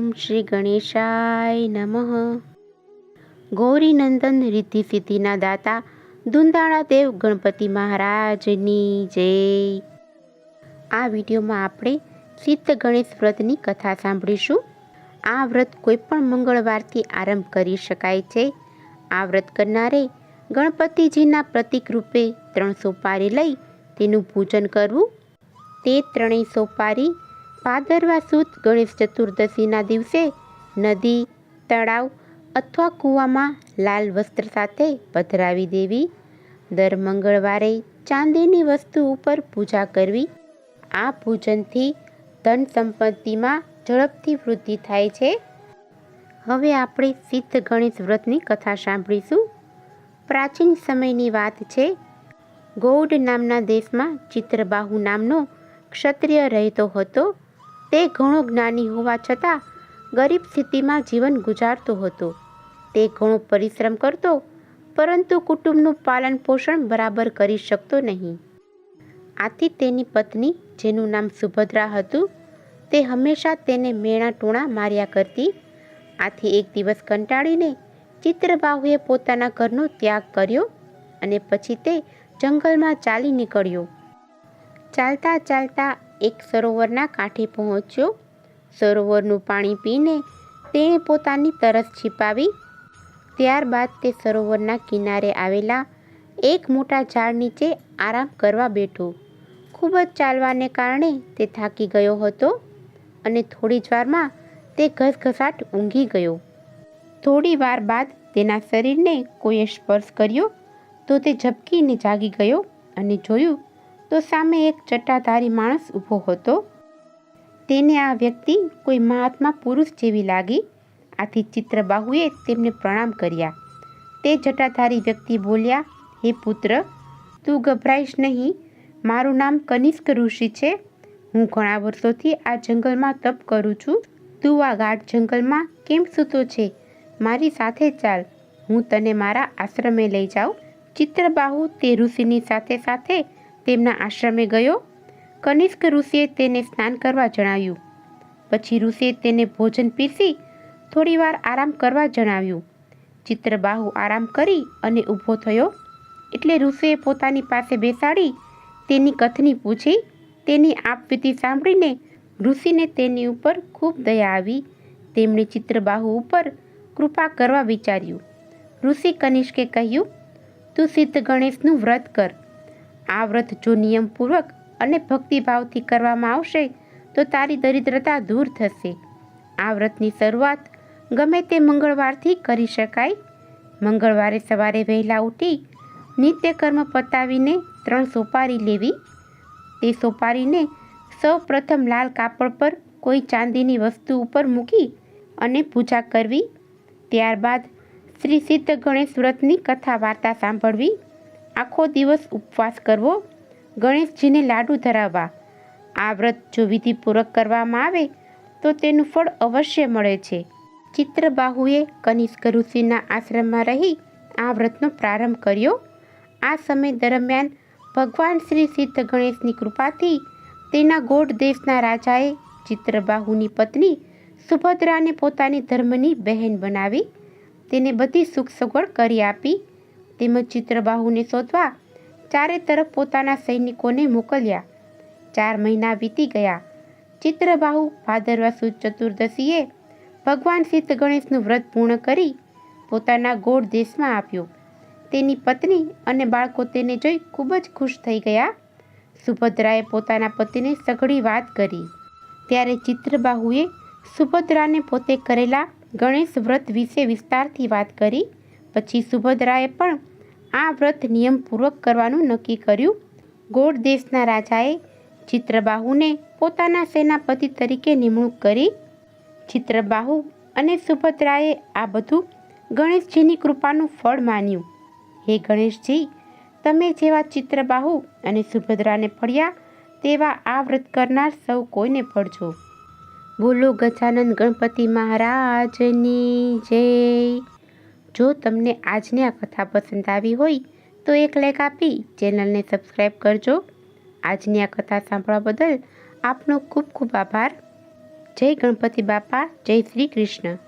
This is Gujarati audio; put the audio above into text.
ઓમ શ્રી ગણેશાય નમઃ. ગૌરીનંદન રિદ્ધિ સિદ્ધિના દાતા દુંદાળા દેવ ગણપતિ મહારાજની જય. આ વિડીયોમાં આપણે સિદ્ધ ગણેશ વ્રતની કથા સાંભળીશું. આ વ્રત કોઈપણ મંગળવારથી આરંભ કરી શકાય છે. આ વ્રત કરનારે ગણપતિજીના પ્રતિક રૂપે ત્રણ સોપારી લઈ તેનું પૂજન કરવું. તે ત્રણેય સોપારી ભાદરવા સુદ ગણેશ ચતુર્દશીના દિવસે નદી, તળાવ અથવા કૂવામાં લાલ વસ્ત્ર સાથે પધરાવી દેવી. દર મંગળવારે ચાંદીની વસ્તુ ઉપર પૂજા કરવી. આ પૂજનથી ધન સંપત્તિમાં ઝડપથી વૃદ્ધિ થાય છે. હવે આપણે સિદ્ધ ગણેશ વ્રતની કથા સાંભળીશું. પ્રાચીન સમયની વાત છે. ગૌડ નામના દેશમાં ચિત્રબાહુ નામનો ક્ષત્રિય રહેતો હતો. તે ઘણો જ્ઞાની હોવા છતાં ગરીબ સ્થિતિમાં જીવન ગુજારતો હતો. તે ઘણો પરિશ્રમ કરતો, પરંતુ કુટુંબનું પાલન પોષણ બરાબર કરી શકતો નહીં. આથી તેની પત્ની, જેનું નામ સુભદ્રા હતું, તે હંમેશા તેને મેણા ટૂણા માર્યા કરતી. આથી એક દિવસ કંટાળીને ચિત્રબાહુએ પોતાના ઘરનો ત્યાગ કર્યો અને પછી તે જંગલમાં ચાલી નીકળ્યો. ચાલતા ચાલતા એક સરોવરના કાંઠે પહોંચ્યો. સરોવરનું પાણી પીને તેણે પોતાની તરસ છીપાવી. ત્યારબાદ તે સરોવરના કિનારે આવેલા એક મોટા ઝાડ નીચે આરામ કરવા બેઠો. ખૂબ જ ચાલવાને કારણે તે થાકી ગયો હતો અને થોડી જ વારમાં તે ઘસઘસાટ ઊંઘી ગયો. થોડી વાર બાદ તેના શરીરને કોઈએ સ્પર્શ કર્યો તો તે ઝબકીને જાગી ગયો અને જોયું તો સામે એક જટાધારી માણસ ઊભો હતો. તેને આ વ્યક્તિ કોઈ મહાત્મા પુરુષ જેવી લાગી. આથી ચિત્રબાહુએ તેમને પ્રણામ કર્યા. તે જટાધારી વ્યક્તિ બોલ્યા, હે પુત્ર, તું ગભરાઈશ નહીં. મારું નામ કનિષ્ક ઋષિ છે. હું ઘણા વર્ષોથી આ જંગલમાં તપ કરું છું. તું આ ગાઢ જંગલમાં કેમ સૂતો છે? મારી સાથે ચાલ. હું તને મારા આશ્રમે લઈ જાઉં. ચિત્રબાહુ તે ઋષિની સાથે સાથે તેમના આશ્રમે ગયો. કનિષ્ક ઋષિએ તેને સ્નાન કરવા જણાવ્યું. પછી ઋષિએ તેને ભોજન પીરસી થોડીવાર આરામ કરવા જણાવ્યું. ચિત્રબાહુ આરામ કરી અને ઊભો થયો. એટલે ઋષિએ પોતાની પાસે બેસાડી તેની કથની પૂછી. તેની આપવીતી સાંભળીને ઋષિને તેની ઉપર ખૂબ દયા આવી. તેમણે ચિત્રબાહુ ઉપર કૃપા કરવા વિચાર્યું. ઋષિ કનિષ્કે કહ્યું, તું સિદ્ધ ગણેશનું વ્રત કર. આ વ્રત જો નિયમપૂર્વક અને ભક્તિભાવથી કરવામાં આવશે, તો તારી દરિદ્રતા દૂર થશે. આ વ્રતની શરૂઆત ગમે તે મંગળવારથી કરી શકાય. મંગળવારે સવારે વહેલા ઉઠી નિત્યકર્મ પતાવીને ત્રણ સોપારી લેવી. તે સોપારીને સૌ પ્રથમ લાલ કાપડ પર કોઈ ચાંદીની વસ્તુ ઉપર મૂકી અને પૂજા કરવી. ત્યારબાદ શ્રી સિદ્ધ ગણેશ વ્રતની કથા વાર્તા સાંભળવી. આખો દિવસ ઉપવાસ કરવો. ગણેશજીને લાડુ ધરાવવા. આ વ્રત જો વિધિપૂર્વક કરવામાં આવે, તો તેનું ફળ અવશ્ય મળે છે. ચિત્રબાહુએ કનિષ્ક ઋષિના આશ્રમમાં રહી આ વ્રતનો પ્રારંભ કર્યો. આ સમય દરમિયાન ભગવાન શ્રી સિદ્ધ ગણેશની કૃપાથી તેના ગોળ દેશના રાજાએ ચિત્રબાહુની પત્ની સુભદ્રાને પોતાની ધર્મની બહેન બનાવી, તેને બધી સુખ સગવડ કરી આપી. તેમજ ચિત્રબાહુને શોધવા ચારે તરફ પોતાના સૈનિકોને મોકલ્યા. ચાર મહિના વીતી ગયા. ચિત્રબાહુ ભાદરવા સુદ ચતુર્દશીએ ભગવાન સિદ્ધ ગણેશનું વ્રત પૂર્ણ કરી પોતાના ગોળ દેશમાં આપ્યો. તેની પત્ની અને બાળકો તેને જોઈ ખૂબ જ ખુશ થઈ ગયા. સુભદ્રાએ પોતાના પતિને સઘળી વાત કરી. ત્યારે ચિત્રબાહુએ સુભદ્રાને પોતે કરેલા ગણેશ વ્રત વિશે વિસ્તારથી વાત કરી. પછી સુભદ્રાએ પણ આ વ્રત નિયમપૂર્વક કરવાનું નક્કી કર્યું. ગોળ દેશના રાજાએ ચિત્રબાહુને પોતાના સેનાપતિ તરીકે નિમણૂક કરી. ચિત્રબાહુ અને સુભદ્રાએ આ બધું ગણેશજીની કૃપાનું ફળ માન્યું. હે ગણેશજી, તમે જેવા ચિત્રબાહુ અને સુભદ્રાને ફળ્યા, તેવા આ વ્રત કરનાર સૌ કોઈને ફળજો. બોલો ગજાનંદ ગણપતિ મહારાજની જય. જો તમને આજની આ કથા પસંદ આવી હોય, તો એક લાઈક આપી ચેનલને સબસ્ક્રાઈબ કરજો. આજની આ કથા સાંભળવા બદલ આપનો ખૂબ ખૂબ આભાર. જય ગણપતિ બાપા, જય શ્રી કૃષ્ણ.